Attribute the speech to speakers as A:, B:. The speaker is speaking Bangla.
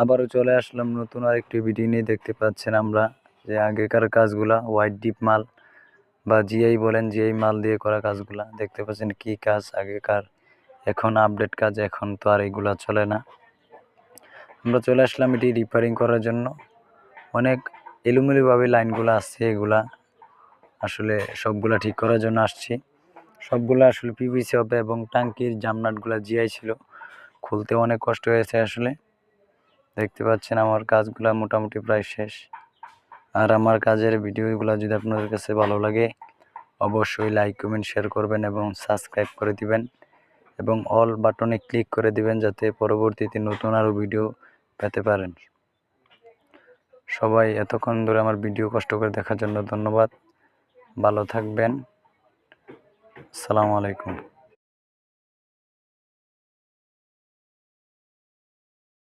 A: আবারও চলে আসলাম নতুন আরেকটি ভিডিও নিয়ে। দেখতে পাচ্ছেন আমরা যে আগেকার কাজগুলা হোয়াইট ডিপ মাল বা জিআই বলেন জিআই মাল দিয়ে করা কাজগুলা। দেখতে পাচ্ছেন কি কাজ আগেকার, এখন আপডেট কাজ, এখন তো আর এগুলা চলে না। আমরা চলে আসলাম এটি রিপেয়ারিং করার জন্য। অনেক এলোমেলোভাবে লাইনগুলো আসছে এগুলা। আসলে সবগুলা ঠিক করার জন্য আসছি। সবগুলো আসলে পিভিসি হবে এবং টাঙ্কির জামনাটগুলো জিআই ছিল। খুলতে অনেক কষ্ট হয়েছে আসলে। দেখতে পাচ্ছেন আমার কাজগুলো মোটামুটি প্রায় শেষ। আর আমার কাজের ভিডিওগুলো যদি আপনাদের কাছে ভালো লাগে, অবশ্যই লাইক, কমেন্ট, শেয়ার করবেন এবং সাবস্ক্রাইব করে দিবেন। এবং অল বাটনে ক্লিক করে দিবেন যাতে পরবর্তীতে নতুন আরও ভিডিও পেতে পারেন। সবাই এতক্ষণ ধরে আমার ভিডিও কষ্ট করে দেখার জন্য ধন্যবাদ। ভালো থাকবেন। আসসালামু আলাইকুম।